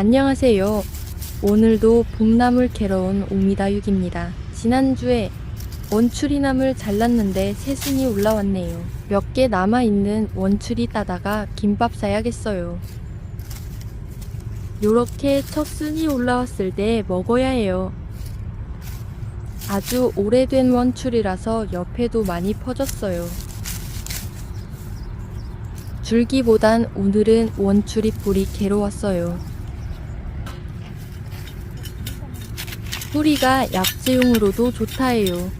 안녕하세요. 오늘도 봄나물 캐러 온 오미다육입니다. 지난주에 원추리나물 잘랐는데 새순이 올라왔네요. 몇 개 남아있는 원추리 따다가 김밥 싸야겠어요. 요렇게 첫 순이 올라왔을 때 먹어야 해요. 아주 오래된 원추리라서 옆에도 많이 퍼졌어요. 줄기보단 오늘은 원추리 뿌리 왔어요. 뿌리가 약재용으로도 좋다 해요.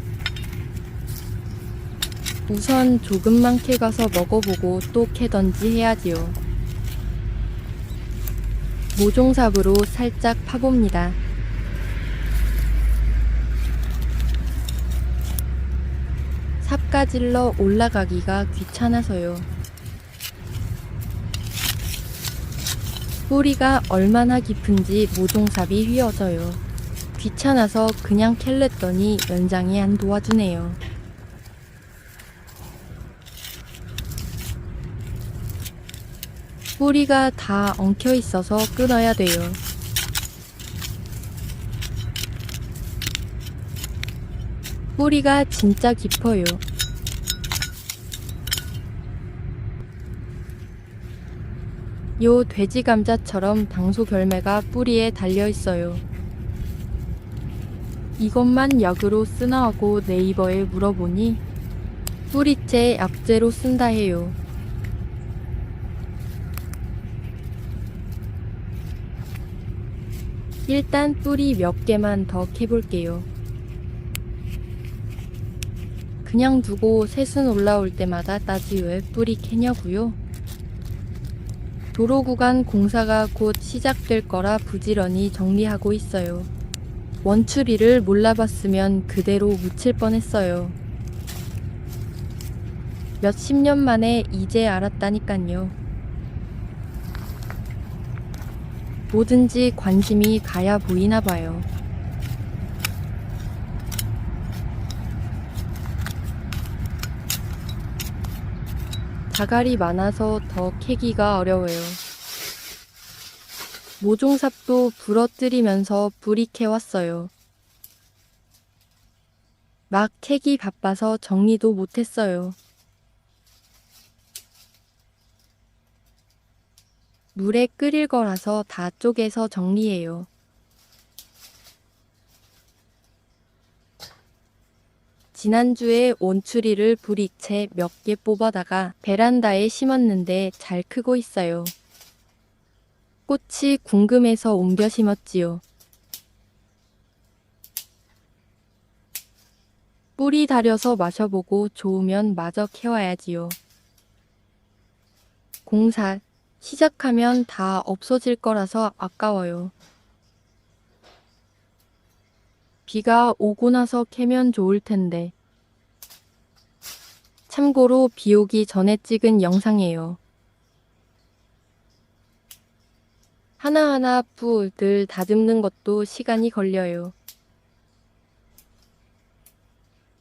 우선 조금만 캐가서 먹어보고 또 캐던지 해야지요. 모종삽으로 살짝 파봅니다. 삽가질러 올라가기가 귀찮아서요. 뿌리가 얼마나 깊은지 모종삽이 휘어져요. 귀찮아서 그냥 캘랬더니 연장이 안 도와주네요. 뿌리가 다 엉켜 있어서 끊어야 돼요. 뿌리가 진짜 깊어요. 요 돼지 감자처럼 당소 결매가 뿌리에 달려 있어요. 이것만 약으로 쓰나 하고 네이버에 물어보니 뿌리째 약재로 쓴다 해요. 일단 뿌리 몇 개만 더 캐볼게요. 그냥 두고 새순 올라올 때마다 따지 왜 뿌리 캐냐고요? 도로 구간 공사가 곧 시작될 거라 부지런히 정리하고 있어요. 원추리를 몰라봤으면 그대로 묻힐 뻔했어요. 몇십 년 만에 이제 알았다니깐요. 뭐든지 관심이 가야 보이나 봐요. 자갈이 많아서 더 캐기가 어려워요. 모종삽도 부러뜨리면서 뿌리 캐왔어요. 막 캐기 바빠서 정리도 못했어요. 물에 끓일 거라서 다 쪼개서 정리해요. 지난주에 온추리를 부리채 몇 개 뽑아다가 베란다에 심었는데 잘 크고 있어요. 꽃이 궁금해서 옮겨 심었지요. 뿌리 다려서 마셔보고 좋으면 마저 캐와야지요. 공사 시작하면 다 없어질 거라서 아까워요. 비가 오고 나서 캐면 좋을 텐데. 참고로 비 오기 전에 찍은 영상이에요. 하나하나 뿌들 다듬는 것도 시간이 걸려요.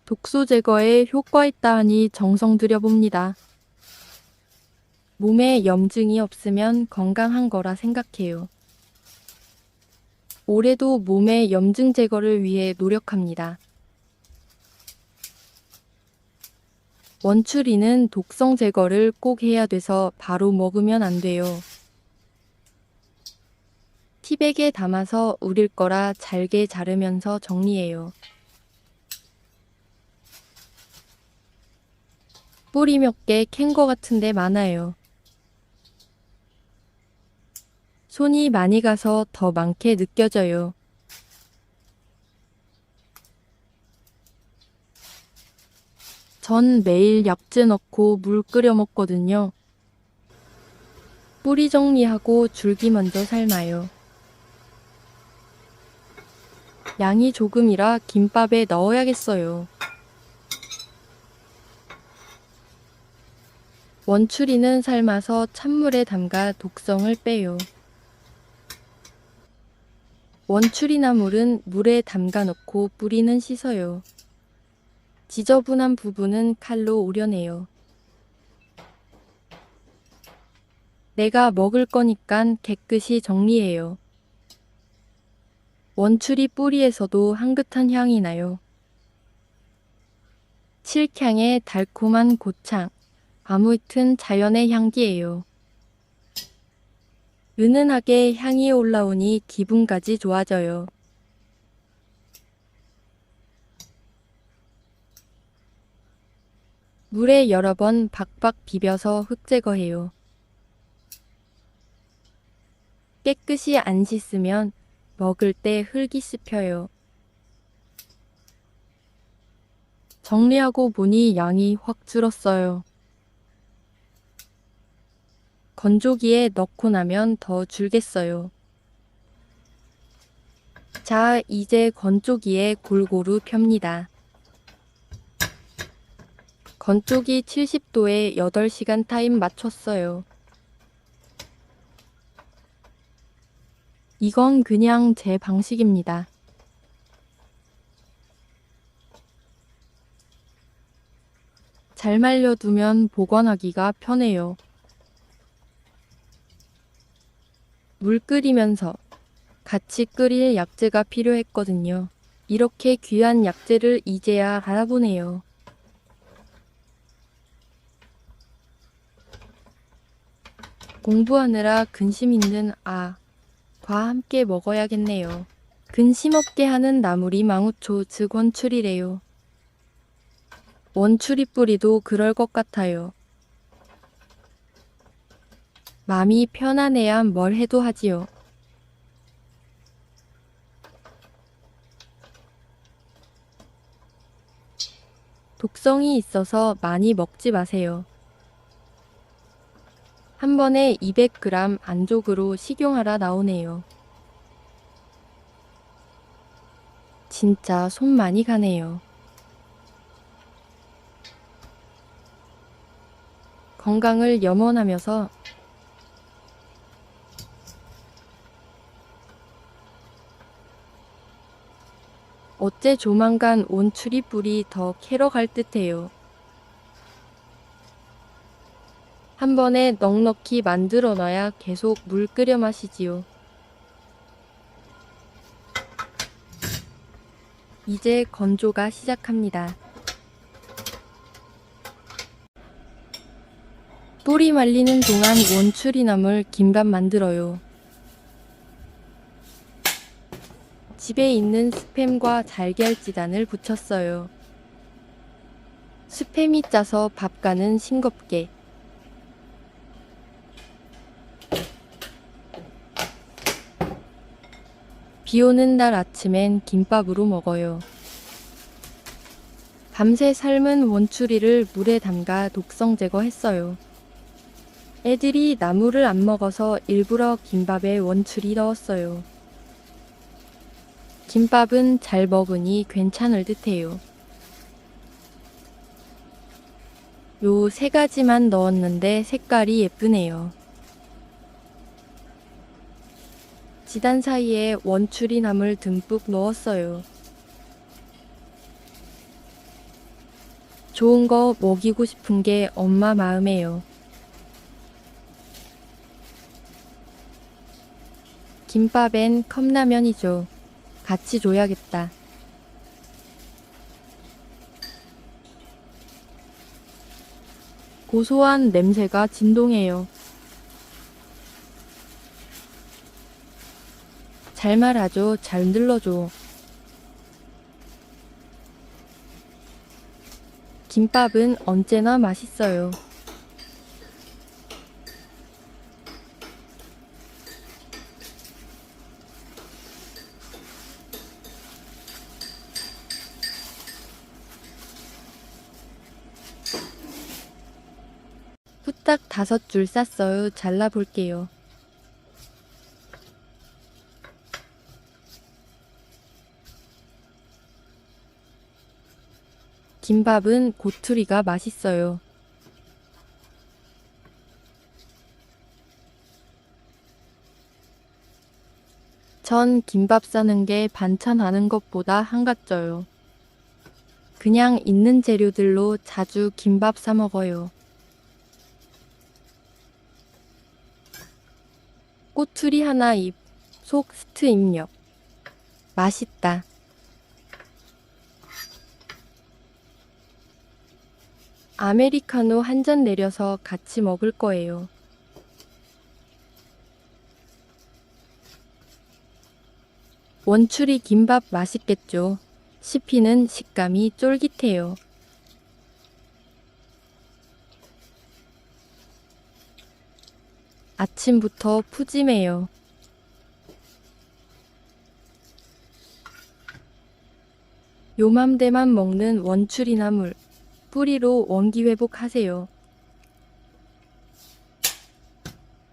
독소 제거에 효과 있다 하니 정성 들여봅니다. 몸에 염증이 없으면 건강한 거라 생각해요. 올해도 몸의 염증 제거를 위해 노력합니다. 원추리는 독성 제거를 꼭 해야 돼서 바로 먹으면 안 돼요. 티백에 담아서 우릴 거라 잘게 자르면서 정리해요. 뿌리 몇 개 캔 거 같은데 많아요. 손이 많이 가서 더 많게 느껴져요. 전 매일 약재 넣고 물 끓여 먹거든요. 뿌리 정리하고 줄기 먼저 삶아요. 양이 조금이라 김밥에 넣어야겠어요. 원추리는 삶아서 찬물에 담가 독성을 빼요. 원추리나물은 물에 담가 놓고 뿌리는 씻어요. 지저분한 부분은 칼로 오려내요. 내가 먹을 거니깐 깨끗이 정리해요. 원추리 뿌리에서도 향긋한 향이 나요. 칠향의 달콤한 고창. 아무튼 자연의 향기예요. 은은하게 향이 올라오니 기분까지 좋아져요. 물에 여러 번 박박 비벼서 흙 제거해요. 깨끗이 안 씻으면 먹을 때 흙이 씹혀요. 정리하고 보니 양이 확 줄었어요. 건조기에 넣고 나면 더 줄겠어요. 자, 이제 건조기에 골고루 펴니다. 건조기 70도에 8시간 타임 맞췄어요. 이건 그냥 제 방식입니다. 잘 말려두면 보관하기가 편해요. 물 끓이면서 같이 끓일 약재가 필요했거든요. 이렇게 귀한 약재를 이제야 알아보네요. 공부하느라 근심 있는 아, 과 함께 먹어야겠네요. 근심 없게 하는 나물이 망우초 즉 원추리래요. 원추리 뿌리도 그럴 것 같아요. 마음이 편안해야 뭘 해도 하지요. 독성이 있어서 많이 먹지 마세요. 한 번에 200g 안쪽으로 식용하라 나오네요. 진짜 손 많이 가네요. 건강을 염원하면서 어째 조만간 온 추리뿔이 더 캐러 갈 듯해요. 한 번에 넉넉히 만들어 놔야 계속 물 끓여 마시지요. 이제 건조가 시작합니다. 뿌리 말리는 동안 원추리 나물 김밥 만들어요. 집에 있는 스팸과 달걀지단을 붙였어요. 스팸이 짜서 밥가는 싱겁게. 비 오는 날 아침엔 김밥으로 먹어요. 밤새 삶은 원추리를 물에 담가 독성 제거했어요. 애들이 나물을 안 먹어서 일부러 김밥에 원추리 넣었어요. 김밥은 잘 먹으니 괜찮을 듯해요. 요 세 가지만 넣었는데 색깔이 예쁘네요. 지단 사이에 원추리 나물 듬뿍 넣었어요. 좋은 거 먹이고 싶은 게 엄마 마음이에요. 김밥엔 컵라면이죠. 같이 줘야겠다. 고소한 냄새가 진동해요. 잘 말하죠. 잘 눌러줘. 김밥은 언제나 맛있어요. 후딱 다섯 줄 쌌어요. 잘라볼게요. 김밥은 고투리가 맛있어요. 전 김밥 싸는 게 반찬 하는 것보다 한가져요. 그냥 있는 재료들로 자주 김밥 싸 먹어요. 꼬투리 하나 잎, 속 스트 입력. 맛있다. 아메리카노 한 잔 내려서 같이 먹을 거예요. 원추리 김밥 맛있겠죠? 씹히는 식감이 쫄깃해요. 아침부터 푸짐해요. 요맘때만 먹는 원추리 나물. 뿌리로 원기 회복하세요.